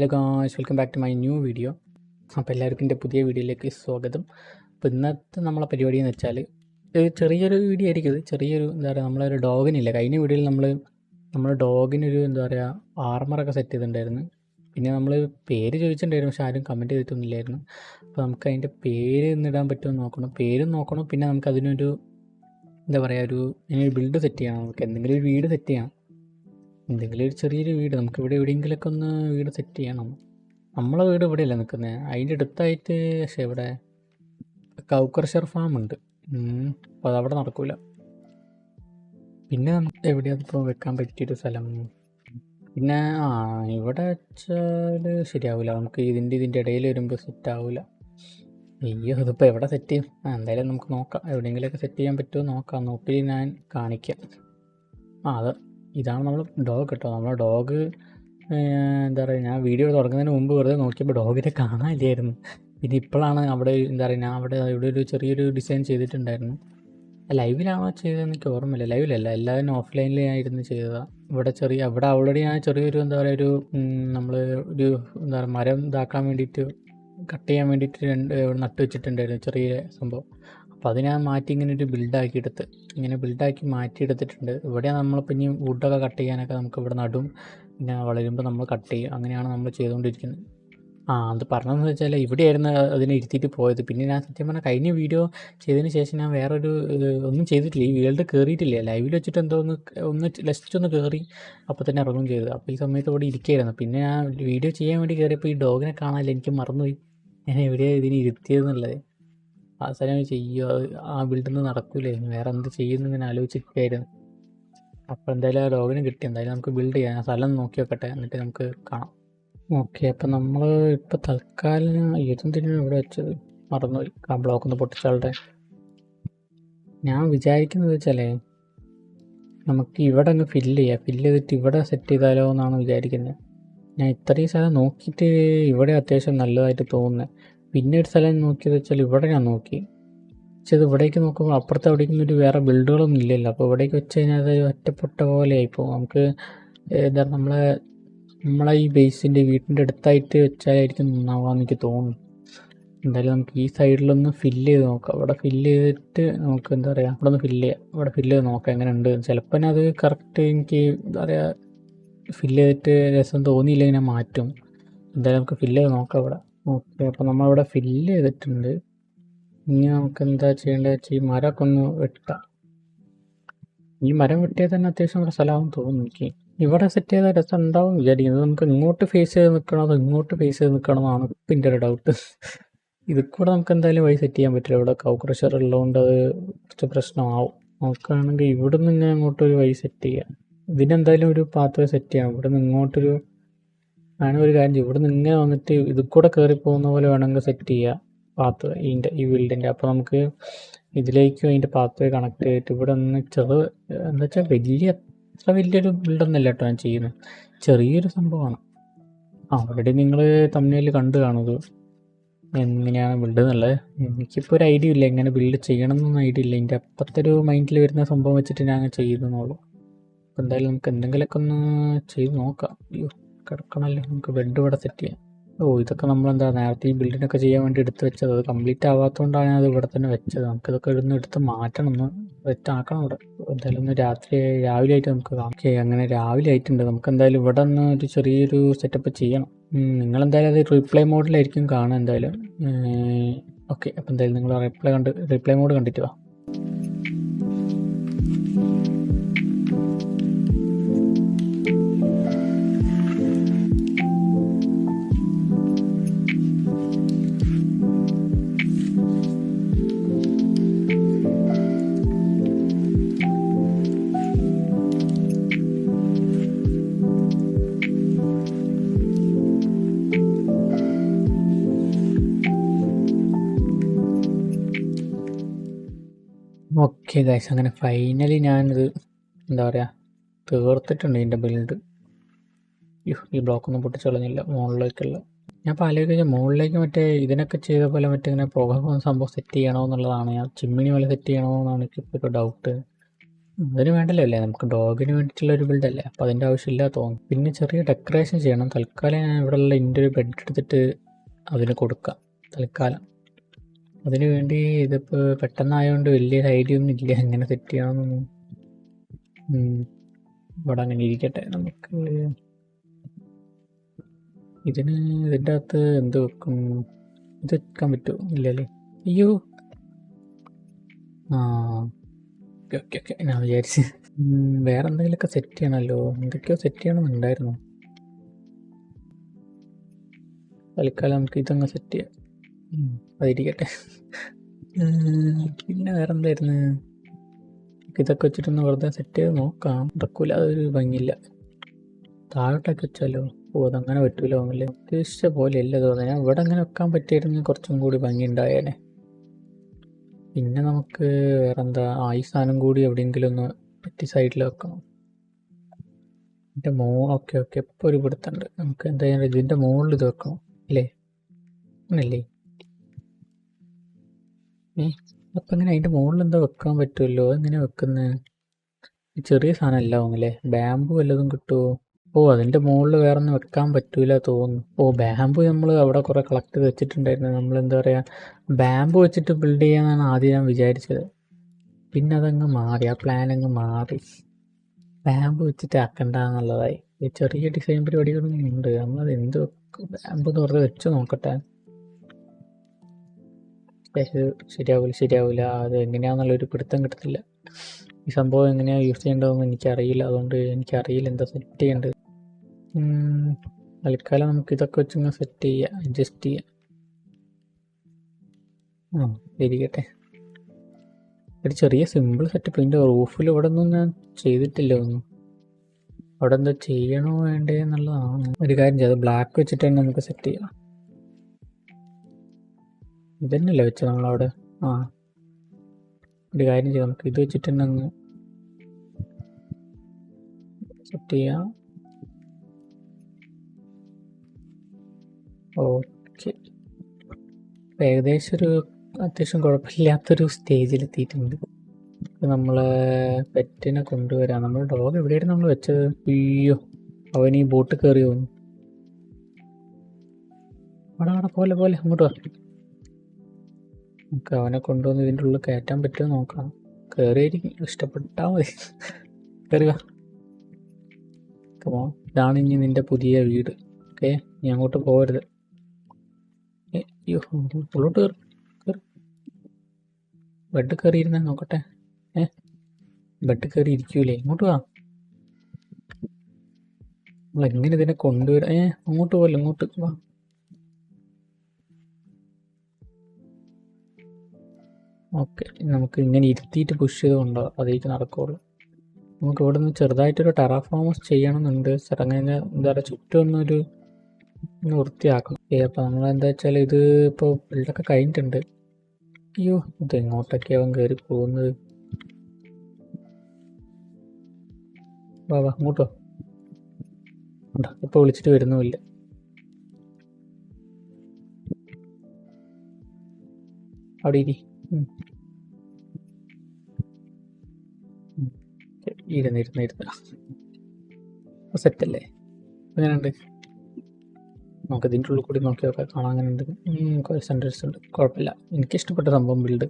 Hello guys welcome back to my new video അപ്പോൾ എല്ലാവർക്കും എന്റെ പുതിയ വീഡിയോയിലേക്ക് സ്വാഗതം. അപ്പോൾ ഇന്നത്തെ നമ്മളെ പരിപാടി എന്ന് വെച്ചാൽ ചെറിയൊരു വീഡിയോ ആയിരിക്കും ഇത്. ചെറിയൊരു എന്താ പറയുക നമ്മളൊരു ഡോഗിനില്ല. കഴിഞ്ഞ വീഡിയോയിൽ നമ്മൾ നമ്മുടെ ഡോഗിനൊരു എന്താ പറയുക ആർമറൊക്കെ സെറ്റ് ചെയ്തിട്ടുണ്ടായിരുന്നു. പിന്നെ നമ്മൾ പേര് ചോദിച്ചിട്ടുണ്ടായിരുന്നു പക്ഷെ ആരും കമന്റ് ചെയ്തിട്ടൊന്നുമില്ലായിരുന്നു. അപ്പോൾ നമുക്ക് അതിന്റെ പേര് ഇന്നിടാൻ പറ്റുമോ എന്ന് നോക്കണം. പേരും നോക്കണം പിന്നെ നമുക്ക് അതിനൊരു എന്താ പറയുക ഒരു ബിൽഡ് സെറ്റ് ചെയ്യണം. നമുക്ക് എന്തെങ്കിലും ഒരു വീട് സെറ്റ് ചെയ്യണം. എന്തെങ്കിലും ഒരു ചെറിയൊരു വീട് നമുക്ക് ഇവിടെ എവിടെയെങ്കിലുമൊക്കെ ഒന്ന് വീട് സെറ്റ് ചെയ്യണം. നമ്മളെ വീട് ഇവിടെയല്ല നിൽക്കുന്നത് അതിന്റെ അടുത്തായിട്ട് പക്ഷേ ഇവിടെ കൗക്കർഷർ ഫാം ഉണ്ട്. അപ്പോൾ അതവിടെ നടക്കില്ല പിന്നെ നമുക്ക് എവിടെയാണ് ഇപ്പോൾ വെക്കാൻ പറ്റിയൊരു സ്ഥലം? പിന്നെ ആ ഇവിടെ വെച്ചാൽ ശരിയാവില്ല നമുക്ക് ഇതിന്റെ ഇതിന്റെ ഇടയിൽ വരുമ്പോൾ സെറ്റ് ആവില്ല അയ്യോ ഇതിപ്പോൾ എവിടെ സെറ്റ് ചെയ്യും? എന്തായാലും നമുക്ക് നോക്കാം. എവിടെയെങ്കിലുമൊക്കെ സെറ്റ് ചെയ്യാൻ പറ്റുമോ നോക്കാം. നോക്കി ഞാൻ കാണിക്കാം. ആ അത് ഇതാണ് നമ്മൾ ഡോഗ് കേട്ടോ. നമ്മുടെ ഡോഗ് എന്താ പറയുക ഞാൻ വീഡിയോ തുടങ്ങുന്നതിന് മുമ്പ് വെറുതെ നോക്കിയപ്പോൾ ഡോഗിനെ കാണാനില്ലായിരുന്നു. പിന്നെ ഇപ്പോഴാണ് അവിടെ എന്താ പറയുക ഞാൻ അവിടെ ഇവിടെ ഒരു ചെറിയൊരു ഡിസൈൻ ചെയ്തിട്ടുണ്ടായിരുന്നു. ലൈവിലാണോ ചെയ്തതെന്ന് എനിക്ക് ഓർമ്മയില്ല. ലൈവിലല്ല എല്ലാവരും ഓഫ്ലൈനിൽ ആയിരുന്നു ചെയ്തതാണ് ഇവിടെ ചെറിയ ഇവിടെ ഓൾറെഡി ഞാൻ ചെറിയൊരു എന്താ പറയുക ഒരു നമ്മൾ ഒരു എന്താ പറയുക മരം ഇതാക്കാൻ വേണ്ടിയിട്ട് കട്ട് ചെയ്യാൻ വേണ്ടിയിട്ട് രണ്ട് നട്ട് വെച്ചിട്ടുണ്ടായിരുന്നു ചെറിയ സംഭവം. അപ്പോൾ അതിനെ മാറ്റി ഇങ്ങനെ ഒരു ബിൽഡാക്കിയെടുത്ത് ഇങ്ങനെ ബിൽഡാക്കി മാറ്റി എടുത്തിട്ടുണ്ട് ഇവിടെ നമ്മളിപ്പോൾ ഇനി വുഡൊക്കെ കട്ട് ചെയ്യാനൊക്കെ നമുക്ക് ഇവിടെ നടും പിന്നെ വളരുമ്പോൾ നമ്മൾ കട്ട് ചെയ്യും. അങ്ങനെയാണ് നമ്മൾ ചെയ്തുകൊണ്ടിരിക്കുന്നത്. ആ അത് പറഞ്ഞതെന്ന് വെച്ചാൽ ഇവിടെയായിരുന്നു അതിനെ ഇരുത്തിയിട്ട് പോയത്. പിന്നെ ഞാൻ സത്യം പറഞ്ഞാൽ കഴിഞ്ഞ വീഡിയോ ചെയ്തതിന് ശേഷം ഞാൻ വേറൊരു ഒന്നും ചെയ്തിട്ടില്ല. ഈ വേൾഡ് കയറിയിട്ടില്ല ലൈവിൽ വെച്ചിട്ട് എന്തോ ഒന്ന് ഒന്ന് ജസ്റ്റ് ഒന്ന് കയറി അപ്പോൾ തന്നെ ഇറങ്ങും ചെയ്തു. അപ്പോൾ ഈ സമയത്ത് ഇവിടെ ഇരിക്കുകയായിരുന്നു. പിന്നെ ഞാൻ വീഡിയോ ചെയ്യാൻ വേണ്ടി കയറിയപ്പോൾ ഈ ഡോഗിനെ കാണാനില്ല എനിക്ക് മറന്നുപോയി. ഞാൻ എവിടെയാണ് ഇതിനെ ഇരുത്തിയതെന്നുള്ളത്? അവസാനം ചെയ്യുമോ ആ ബിൽഡിൽ നിന്ന് നടക്കൂലേ. വേറെ എന്ത് ചെയ്യുന്നു ഇങ്ങനെ ആലോചിച്ചിരിക്കുകയായിരുന്നു. അപ്പോൾ എന്തായാലും ആ ലോഗിന് കിട്ടി. എന്തായാലും നമുക്ക് ബിൽഡ് ചെയ്യാം. സ്ഥലം നോക്കി വെക്കട്ടെ. എന്നിട്ട് നമുക്ക് കാണാം. ഓക്കെ അപ്പം നമ്മൾ ഇപ്പോൾ തൽക്കാലം ഏതെന്തിനാണ് ഇവിടെ വെച്ചത് മറന്നുപോയി ആ ബ്ലോക്ക് ഒന്ന് പൊട്ടിച്ചാളുടെ ഞാൻ വിചാരിക്കുന്നത് വെച്ചാലേ നമുക്ക് ഇവിടെ അങ്ങ് ഫില്ല് ചെയ്യാം. ഫില്ല് ചെയ്തിട്ട് ഇവിടെ സെറ്റ് ചെയ്താലോ എന്നാണ് വിചാരിക്കുന്നത് ഞാൻ ഇത്രയും സ്ഥലം നോക്കിയിട്ട് ഇവിടെ അത്യാവശ്യം നല്ലതായിട്ട് തോന്നുന്നത് പിന്നെ ഒരു സ്ഥലം നോക്കിയത് വെച്ചാൽ ഇവിടെ ഞാൻ നോക്കി. പക്ഷെ ഇത് ഇവിടേക്ക് നോക്കുമ്പോൾ അപ്പുറത്ത് അവിടേക്കും ഒരു വേറെ ബിൽഡുകളൊന്നും ഇല്ലല്ലോ. അപ്പോൾ ഇവിടേക്ക് വെച്ച് കഴിഞ്ഞാൽ അത് ഒറ്റപ്പെട്ട പോലെ ആയിപ്പോകും നമുക്ക് എന്താ നമ്മളെ നമ്മളെ ഈ ബേസിന്റെ വീട്ടിന്റെ അടുത്തായിട്ട് വെച്ചാലായിരിക്കും നന്നാവാന്ന് എനിക്ക് തോന്നുന്നു. എന്തായാലും നമുക്ക് ഈ സൈഡിലൊന്ന് ഫില്ല് ചെയ്ത് നോക്കാം. അവിടെ ഫില്ല് ചെയ്തിട്ട് നമുക്ക് എന്താ പറയുക അവിടെ ഒന്ന് ഫില്ല് ചെയ്യാം. അവിടെ ഫില്ല് ചെയ്ത് നോക്കാം എങ്ങനെ ഉണ്ട് ചിലപ്പോൾ അത് കറക്റ്റ് എനിക്ക് എന്താ പറയുക ഫില്ല് ചെയ്തിട്ട് രസം തോന്നിയില്ലെങ്കിൽ ഞാൻ മാറ്റും. എന്തായാലും നമുക്ക് ഫില്ല് ചെയ്ത് നോക്കാം ഇവിടെ. ഓക്കെ അപ്പോൾ നമ്മളിവിടെ ഫില്ല് ചെയ്തിട്ടുണ്ട്. ഇനി നമുക്ക് എന്താ ചെയ്യേണ്ടത് വെച്ചാൽ ഈ മരമൊക്കെ ഒന്ന് വെട്ടാം. ഈ മരം വെട്ടിയാൽ തന്നെ അത്യാവശ്യം ഇവിടെ സ്ഥലമാകും തോന്നുന്നു എനിക്ക്. ഇവിടെ സെറ്റ് ചെയ്ത രസം ഉണ്ടാവും വിചാരിക്കുന്നത് നമുക്ക് ഇങ്ങോട്ട് ഫേസ് ചെയ്ത് നിൽക്കണോ അതോ ഇങ്ങോട്ട് ഫേസ് ചെയ്ത് നിൽക്കണോ എന്നാണ് ഇപ്പം എന്റെ ഒരു ഡൗട്ട് ഇതിൽ കൂടെ നമുക്ക് എന്തായാലും വഴി സെറ്റ് ചെയ്യാൻ പറ്റില്ല. ഇവിടെ കൗക്രഷർ ഉള്ളതുകൊണ്ട് അത് കുറച്ച് പ്രശ്നമാവും. നോക്കുകയാണെങ്കിൽ ഇവിടെ നിന്ന് ഇങ്ങനെ അങ്ങോട്ടൊരു വഴി സെറ്റ് ചെയ്യാം. ഇതിനെന്തായാലും ഒരു പാത്ത് സെറ്റ് ചെയ്യാം. ഇവിടെ നിന്ന് ഇങ്ങോട്ടൊരു ആണ് ഒരു കാര്യം ഇവിടെ നിന്ന് ഇങ്ങനെ വന്നിട്ട് ഇതിൽ കൂടെ കയറി പോകുന്ന പോലെ വേണമെങ്കിൽ സെറ്റ് ചെയ്യുക പാത്ത് ഇതിന്റെ ഈ ബിൽഡിന്റെ അപ്പോൾ നമുക്ക് ഇതിലേക്കും അതിന്റെ പാത്ത് കണക്ട് ചെയ്തിട്ട് ഇവിടെ ഒന്ന് ചെറു എന്താ വെച്ചാൽ വലിയ അത്ര വലിയൊരു ബിൽഡൊന്നല്ല കേട്ടോ ഞാൻ ചെയ്യുന്നത്. ചെറിയൊരു സംഭവമാണ്. ഓൾറെഡി നിങ്ങൾ തമ്മിൽ കണ്ടു കാണുന്നത് എങ്ങനെയാണ് ബിൽഡ് എന്നുള്ളത്? എനിക്കിപ്പോൾ ഒരു ഐഡിയ ഇല്ല. എങ്ങനെ ബിൽഡ് ചെയ്യണം എന്നൊന്നും ഐഡിയ ഇല്ല. എന്റെ അപ്പത്തെ ഒരു മൈൻഡിൽ വരുന്ന സംഭവം വെച്ചിട്ട് ഞാൻ അങ്ങനെ ചെയ്യുന്നുള്ളൂ അപ്പോൾ എന്തായാലും നമുക്ക് എന്തെങ്കിലുമൊക്കെ ഒന്ന് ചെയ്ത് നോക്കാം. അയ്യോ. കിടക്കണമല്ലോ നമുക്ക് ബെഡ് ഇവിടെ സെറ്റ് ചെയ്യാം. ഓ ഇതൊക്കെ നമ്മളെന്താ നേരത്തെ ഈ ബിൽഡിനൊക്കെ ചെയ്യാൻ വേണ്ടി എടുത്ത് വെച്ചത്. അത് കംപ്ലീറ്റ് ആവാത്തതുകൊണ്ടാണ് അത് ഇവിടെ തന്നെ വെച്ചത്. നമുക്കിതൊക്കെ ഇവിടുന്ന് എടുത്ത് മാറ്റണം. ഒന്ന് സെറ്റാക്കണം ഇവിടെ. എന്തായാലും ഒന്ന് രാത്രി രാവിലെ ആയിട്ട് നമുക്ക് ഓക്കെ അങ്ങനെ രാവിലെ ആയിട്ടുണ്ട്. നമുക്ക് എന്തായാലും ഇവിടെ ഒന്ന് ഒരു ചെറിയൊരു സെറ്റപ്പ് ചെയ്യണം. നിങ്ങൾ എന്തായാലും അത് റീപ്ലൈ മോഡിലായിരിക്കും കാണുക എന്തായാലും. ഓക്കെ അപ്പോൾ എന്തായാലും നിങ്ങൾ റിപ്ലൈ കണ്ട് റിപ്ലൈ മോഡ് കണ്ടിട്ട് വാ. ഓക്കെ ഗൈസ് അങ്ങനെ ഫൈനലി ഞാനിത് എന്താ പറയുക തീർത്തിട്ടുണ്ട് ഇതിന്റെ ബിൽഡ് ഈ ബ്ലോക്കൊന്നും ഒന്നും പൊട്ടിച്ച് കളഞ്ഞില്ല മുകളിലേക്കുള്ള. ഞാൻ ഇപ്പോൾ ആലോചിക്കുക മുകളിലേക്ക് മറ്റേ ഇതിനൊക്കെ ചെയ്ത പോലെ മറ്റേ ഇങ്ങനെ പുക സംഭവം സെറ്റ് ചെയ്യണോ എന്നുള്ളതാണ്. ഞാൻ ചിമ്മിണി പോലെ സെറ്റ് ചെയ്യണോ എന്നാണ് എനിക്കിപ്പോൾ ഒരു ഡൗട്ട് അതിന് വേണ്ടല്ലോ അല്ലേ? നമുക്ക് ഡോഗിന് വേണ്ടിയിട്ടുള്ള ഒരു ബിൽഡല്ലേ അപ്പോൾ അതിന്റെ ആവശ്യമില്ല തോന്നും പിന്നെ ചെറിയ ഡെക്കറേഷൻ ചെയ്യണം. തൽക്കാലം ഞാൻ ഇവിടെയുള്ള എന്റെ ഒരു ബെഡ് എടുത്തിട്ട് അതിന് കൊടുക്കാം. തൽക്കാലം. അതിന് വേണ്ടി ഇതിപ്പോൾ പെട്ടെന്നായതുകൊണ്ട് വലിയൊരു ഐഡിയ ഒന്നും ഇല്ല. എങ്ങനെ സെറ്റ് ചെയ്യണമെന്നൊന്നും. ഇവിടെ അങ്ങനെ ഇരിക്കട്ടെ നമുക്ക്. ഇതിന് ഇതിന്റെ അകത്ത് എന്ത് വെക്കും? ഇത് വെക്കാൻ പറ്റുമോ ഇല്ലല്ലേ? അയ്യോ. ആ. ഓക്കെ ഓക്കെ ഞാൻ വിചാരിച്ച്. വേറെ എന്തെങ്കിലുമൊക്കെ സെറ്റ് ചെയ്യണമല്ലോ എന്തൊക്കെയോ സെറ്റ് ചെയ്യണമെന്നുണ്ടായിരുന്നു തൽക്കാലം നമുക്ക് ഇതങ്ങ് സെറ്റ് ചെയ്യാം. അതിരിക്കട്ടെ പിന്നെ വേറെ എന്തായിരുന്നു ഇതൊക്കെ വെച്ചിട്ടൊന്ന് വെറുതെ സെറ്റ് ചെയ്ത് നോക്കാം. നടക്കൂല അതൊരു ഭംഗിയില്ല. താഴോട്ടൊക്കെ വെച്ചാലോ? ഓ അതങ്ങനെ പറ്റൂല തോന്നില്ല ഉദ്ദേശിച്ച പോലെ അല്ല തോന്നുന്നത് ഇവിടെ അങ്ങനെ വെക്കാൻ പറ്റിയിരുന്നെങ്കിൽ കുറച്ചും കൂടി ഭംഗി ഉണ്ടായേനെ. പിന്നെ നമുക്ക് വേറെന്താ? ആ ഈ സാധനം കൂടി എവിടെയെങ്കിലും ഒന്ന് പറ്റി സൈഡിൽ വെക്കണം. ഇതിന്റെ മോ ഓക്കെ ഓക്കെ. ഇപ്പോൾ ഒരു പിടുത്തുണ്ട്. നമുക്ക് എന്തായാലും ഇതിന്റെ മുകളിൽ ഇത് വെക്കണം. അല്ലേ? അങ്ങനല്ലേ? ഏ അപ്പം ഇങ്ങനെ അതിന്റെ മുകളിൽ എന്താ വെക്കാൻ പറ്റുമല്ലോ എങ്ങനെ വെക്കുന്നത് ചെറിയ സാധനം അല്ല അല്ലേ ബാമ്പു വല്ലതും കിട്ടുമോ ഓ അതിന്റെ മുകളിൽ വേറെ ഒന്നും വെക്കാൻ പറ്റൂല തോന്നുന്നു. ഓ ബാമ്പു നമ്മൾ അവിടെ കുറേ കളക്ട് ചെയ്ത് വെച്ചിട്ടുണ്ടായിരുന്നു. നമ്മൾ എന്താ പറയുക ബാമ്പു വെച്ചിട്ട് ബിൽഡ് ചെയ്യാന്നാണ് ആദ്യം ഞാൻ വിചാരിച്ചത്. പിന്നെ അതങ്ങ് മാറി ആ പ്ലാൻ അങ്ങ് മാറി. ബാമ്പു വെച്ചിട്ട് ആക്കണ്ട എന്നുള്ളതായി ഈ ചെറിയ ഡിസൈൻ പരിപാടികളൊന്നും ഉണ്ട് നമ്മളത് എന്ത് ബാമ്പു എന്ന് വെച്ച് നോക്കട്ടെ. ഇത് ശരിയാവില്ല ശരിയാവില്ല അത് എങ്ങനെയാണെന്നുള്ളൊരു പിടുത്തം കിട്ടത്തില്ല. ഈ സംഭവം എങ്ങനെയാണ് യൂസ് ചെയ്യേണ്ടതെന്ന് എനിക്കറിയില്ല. അതുകൊണ്ട് എനിക്കറിയില്ല എന്താ സെറ്റ് ചെയ്യേണ്ടത്. തൽക്കാലം നമുക്ക് ഇതൊക്കെ വെച്ചങ്ങ് സെറ്റ് ചെയ്യാം അഡ്ജസ്റ്റ് ചെയ്യാം. ആ ഇരിക്കട്ടെ. ഒരു ചെറിയ സിമ്പിൾ സെറ്റപ്പ്. ഇതിന്റെ റൂഫിൽ ഇവിടെ ഒന്നും ഞാൻ ചെയ്തിട്ടില്ല ഒന്നും. അവിടെ എന്താ ചെയ്യണോ വേണ്ടേ എന്നുള്ളതാണ്. ഒരു കാര്യം ചെയ്യാം ബ്ലാക്ക് വെച്ചിട്ട് തന്നെ നമുക്ക് സെറ്റ് ചെയ്യാം. ഇതന്നെയല്ലേ വെച്ചത് നമ്മളവിടെ? ആ. ഒരു കാര്യം ചെയ്യാം നമുക്ക് ഇത് വെച്ചിട്ട് തന്നെ അങ്ങ് സെറ്റ് ചെയ്യാം. ഓക്കെ ഏകദേശം ഒരു അത്യാവശ്യം കുഴപ്പമില്ലാത്തൊരു സ്റ്റേജിലെത്തിയിട്ടുണ്ട് നമ്മൾ പെറ്റിനെ കൊണ്ടുവരാം. നമ്മൾ ഡോഗ് എവിടെയായിരുന്നു നമ്മൾ വെച്ചത്? അയ്യോ അവൻ ഈ ബോട്ട് കയറി പോകുന്നു അവിടെ അവിടെ പോലെ പോലെ അങ്ങോട്ട് വാ. നമുക്ക് അവനെ കൊണ്ടുവന്ന് ഇതിന്റെ ഉള്ളിൽ കയറ്റാൻ പറ്റുമോ നോക്കാം. കയറിയിരിക്കും ഇഷ്ടപ്പെട്ടാൽ മതി. കയറുക ഇതാണ് ഇനി നിന്റെ പുതിയ വീട്. ഓക്കെ നീ അങ്ങോട്ട് പോകരുത്. അയ്യോ ഉള്ളോട്ട് കയറി കയറി ബെഡ് കയറിയിരുന്നേ നോക്കട്ടെ. ഏ ബെഡ് കയറി ഇരിക്കൂലേ. ഇങ്ങോട്ട് വാ. നമ്മൾ എങ്ങനെ ഇതിനെ കൊണ്ടുവരാം? ഏ അങ്ങോട്ട് പോകല്ലോ ഇങ്ങോട്ട് വാ. ഓക്കെ. നമുക്ക് ഇങ്ങനെ ഇരുത്തിയിട്ട് പുഷ് ചെയ്തുകൊണ്ടോ അതേക്ക് നടക്കുള്ളൂ. നമുക്ക് ഇവിടെ നിന്ന് ചെറുതായിട്ടൊരു ടെറാഫോമസ് ചെയ്യണമെന്നുണ്ട്. ചടങ്ങിന് എന്താ പറയുക ചുറ്റും ഒന്നൊരു ഒന്ന് വൃത്തിയാക്കണം. ഏ അപ്പം നമ്മൾ എന്താ വെച്ചാൽ ഇത് ഇപ്പോൾ ബിൽഡൊക്കെ കഴിഞ്ഞിട്ടുണ്ട്. അയ്യോ ഇത് എങ്ങോട്ടൊക്കെ അവൻ കയറി പോകുന്നത്? വാ വാ അങ്ങോട്ടോ. ഇപ്പോൾ വിളിച്ചിട്ട് വരുന്നുമില്ല. അവിടെ ഇരി. ഇരുന്ന് സെറ്റല്ലേ അങ്ങനെയുണ്ട് നമുക്ക് ഇതിന്റെ ഉള്ളിൽ കൂടി നോക്കി നോക്കാം. കാണാൻ അങ്ങനെ ഉണ്ട് കുറേ സെന്റേഴ്സ് ഉണ്ട്. കുഴപ്പമില്ല. എനിക്ക് ഇഷ്ടപ്പെട്ട സംഭവം ബിൽഡ്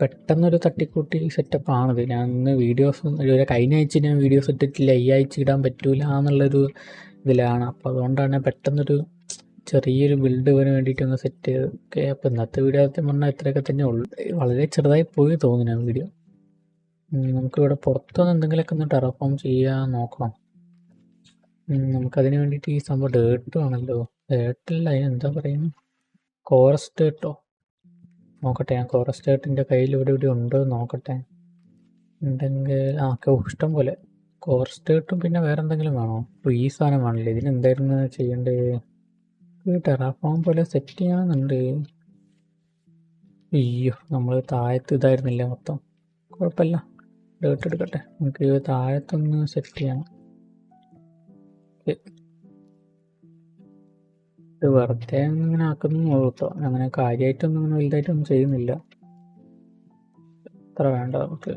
പെട്ടെന്നൊരു തട്ടിക്കൂട്ടി സെറ്റപ്പ് ആണിത്. ഞാൻ ഇന്ന് വീഡിയോസ് ഒരു കഴിഞ്ഞ ആഴ്ച ഞാൻ വീഡിയോസ് ഇട്ടിട്ടില്ല. ഈ ആഴ്ച ഇടാൻ പറ്റൂല എന്നുള്ളൊരു ഇതിലാണ്. അപ്പോൾ അതുകൊണ്ടാണ് പെട്ടെന്നൊരു ചെറിയൊരു ബിൽഡ് വരാൻ വേണ്ടിയിട്ട് ഒന്ന് സെറ്റ് ചെയ്ത്. ഓക്കെ അപ്പോൾ ഇന്നത്തെ വീഡിയോ സത്യം പറഞ്ഞാൽ ഇത്രയൊക്കെ തന്നെ ഉള്ളു. വളരെ ചെറുതായി പോയി തോന്നുന്നു ആ വീഡിയോ നമുക്കിവിടെ പുറത്തുനിന്ന് എന്തെങ്കിലുമൊക്കെ ഒന്ന് ടെറഫോം ചെയ്യാൻ നോക്കണം നമുക്കതിന് വേണ്ടിയിട്ട് ഈ സംഭവം ഡേർട്ട് ആണല്ലോ. ഡേർട്ടല്ല എന്താ പറയുന്നത് കോറസ് ഡേർട്ടോ നോക്കട്ടെ ഞാൻ കോറസ് ഡേർട്ടിന്റെ കയ്യിൽ ഇവിടെ ഇവിടെ ഉണ്ടോ നോക്കട്ടെ. ഉണ്ടെങ്കിൽ ആ ഇഷ്ടം പോലെ. കോറസ് ഡേർട്ടും പിന്നെ വേറെ എന്തെങ്കിലും വേണോ? അപ്പോൾ ഈ സാധനം വേണമല്ലോ ഇതിന് എന്തായിരുന്നു ചെയ്യേണ്ടത്? ടെറാഫോം പോലെ സെറ്റ് ചെയ്യണമെന്നുണ്ട് അയ്യോ നമ്മൾ താഴത്ത് ഇതായിരുന്നില്ല മൊത്തം? കുഴപ്പമില്ല. ഡേർട്ട് എടുക്കട്ടെ. നമുക്ക് താഴത്തൊന്ന് സെറ്റ് ചെയ്യണം. ഇത് വെറുതെ ഇങ്ങനെ ആക്കുന്നു കേട്ടോ. അങ്ങനെ കാര്യമായിട്ടൊന്നും അങ്ങനെ വലുതായിട്ടൊന്നും ചെയ്യുന്നില്ല. അത്ര വേണ്ട നമുക്ക്.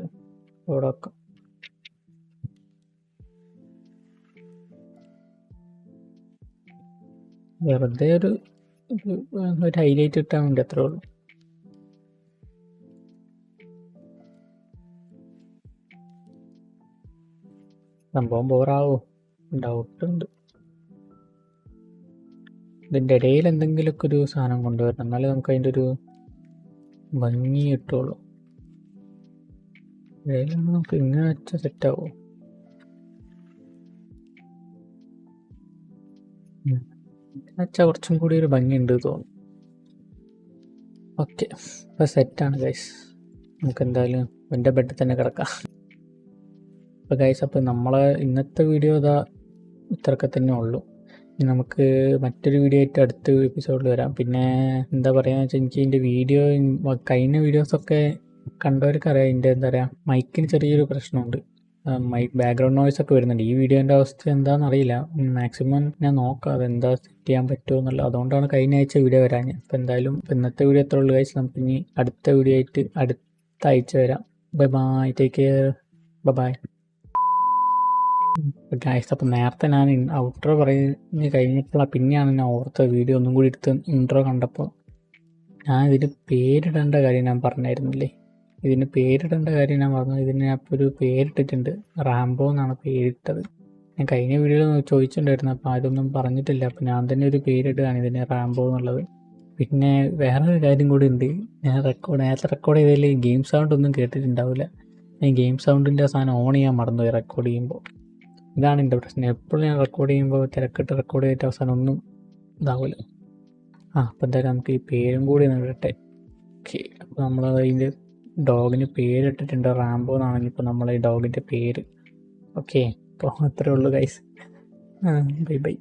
ഇവിടെ വെക്കാം. വെറുതെ ഒരു ഒരു ഹൈലൈറ്റ് കിട്ടാൻ വേണ്ടി അത്രേ ഉള്ളൂ. സംഭവം ബോറാവോ ഡൗട്ടുണ്ട് ഇതിന്റെ ഇടയിൽ എന്തെങ്കിലുമൊക്കെ ഒരു സാധനം കൊണ്ടുവരണം. എന്നാലേ നമുക്ക് അതിന്റെ ഒരു ഭംഗി കിട്ടുള്ളൂ. ഇടയിലാണ് നമുക്ക് ഇങ്ങനെ വെച്ചാൽ സെറ്റാവോ വെച്ചാൽ കുറച്ചും കൂടി ഒരു ഭംഗിയുണ്ട് തോന്നുന്നു. ഓക്കെ ഇപ്പൊ സെറ്റാണ് ഗൈസ് നമുക്ക് എന്തായാലും എന്റെ ബെഡിൽ തന്നെ കിടക്കാം. അപ്പോൾ ഗൈസ് അപ്പോൾ നമ്മളെ ഇന്നത്തെ വീഡിയോ ഇതാ ഇത്രയൊക്കെ തന്നെ ഉള്ളൂ. നമുക്ക് മറ്റൊരു വീഡിയോ ആയിട്ട് അടുത്ത എപ്പിസോഡിൽ വരാം. പിന്നെ എന്താ പറയുക വെച്ചാൽ എനിക്ക് ഇതിന്റെ വീഡിയോ കഴിഞ്ഞ വീഡിയോസൊക്കെ കണ്ടവർക്ക് അറിയാം. ഇതിന്റെ എന്താ പറയുക മൈക്കിന് ചെറിയൊരു പ്രശ്നമുണ്ട്. മൈക്ക് ബാക്ക്ഗ്രൗണ്ട് നോയ്സ് ഒക്കെ വരുന്നുണ്ട്. ഈ വീഡിയോന്റെ അവസ്ഥ എന്താണെന്ന് അറിയില്ല. മാക്സിമം ഞാൻ നോക്കാം അതെന്താ സെറ്റ് ചെയ്യാൻ പറ്റുമോ എന്നുള്ളത് അതുകൊണ്ടാണ് കഴിഞ്ഞ ആഴ്ച വീഡിയോ വരാൻ അപ്പോൾ എന്തായാലും ഇന്നത്തെ വീഡിയോ എത്ര ഉള്ളു കഴിച്ച് നമുക്ക് ഇനി അടുത്ത വീഡിയോ ആയിട്ട് അടുത്ത ആഴ്ച വരാം. Bye bye take care bye bye guys അപ്പം നേരത്തെ ഞാൻ ഔട്ട്രോ പറഞ്ഞ് കഴിഞ്ഞിട്ടുള്ള പിന്നെയാണ് ഞാൻ ഓർത്ത വീഡിയോ ഒന്നും കൂടി എടുത്ത് ഇൻട്രോ കണ്ടപ്പോൾ ഞാൻ ഇതിന് പേരിടേണ്ട കാര്യം ഞാൻ പറഞ്ഞായിരുന്നില്ലേ? ഇതിന് പേരിടേണ്ട കാര്യം ഞാൻ പറഞ്ഞു ഇതിന് ഒരു പേരിട്ടിട്ടുണ്ട്. റാംബോ എന്നാണ് പേരിട്ടത്. ഞാൻ കഴിഞ്ഞ വീഡിയോയിൽ ചോദിച്ചിട്ടുണ്ടായിരുന്നു. അപ്പോൾ ആരൊന്നും പറഞ്ഞിട്ടില്ല. അപ്പോൾ ഞാൻ തന്നെ ഒരു പേരിടുകയാണ് ഇതിന് റാംബോ എന്നുള്ളത്. പിന്നെ വേറൊരു കാര്യം കൂടി ഉണ്ട്. ഞാൻ റെക്കോർഡ് നേരത്തെ റെക്കോർഡ് ചെയ്തതിൽ ഗെയിം സൗണ്ട് ഒന്നും കേട്ടിട്ടുണ്ടാവില്ല. ഞാൻ ഗെയിം സൗണ്ടിന്റെ സാധനം ഓൺ ചെയ്യാൻ മറന്നുപോയി റെക്കോർഡ് ചെയ്യുമ്പോൾ ഇതാണ് എന്റെ പ്രശ്നം. എപ്പോഴും ഞാൻ റെക്കോർഡ് ചെയ്യുമ്പോൾ തിരക്കിട്ട് റെക്കോർഡ് ചെയ്തിട്ട് അവസാനം ഒന്നും ഇതാവില്ല ആ അപ്പോൾ എന്തായാലും നമുക്ക് ഈ പേരും കൂടി നേടട്ടെ ഓക്കെ അപ്പോൾ നമ്മൾ അതിന്റെ ഡോഗിന് പേരിട്ടിട്ടുണ്ട്. റാംബോ എന്നാണെങ്കിൽ ഇപ്പോൾ നമ്മളെ ഈ ഡോഗിന്റെ പേര്. ഓക്കെ അപ്പോൾ അത്രേ ഉള്ളൂ ഗൈസ് ബൈ ബൈ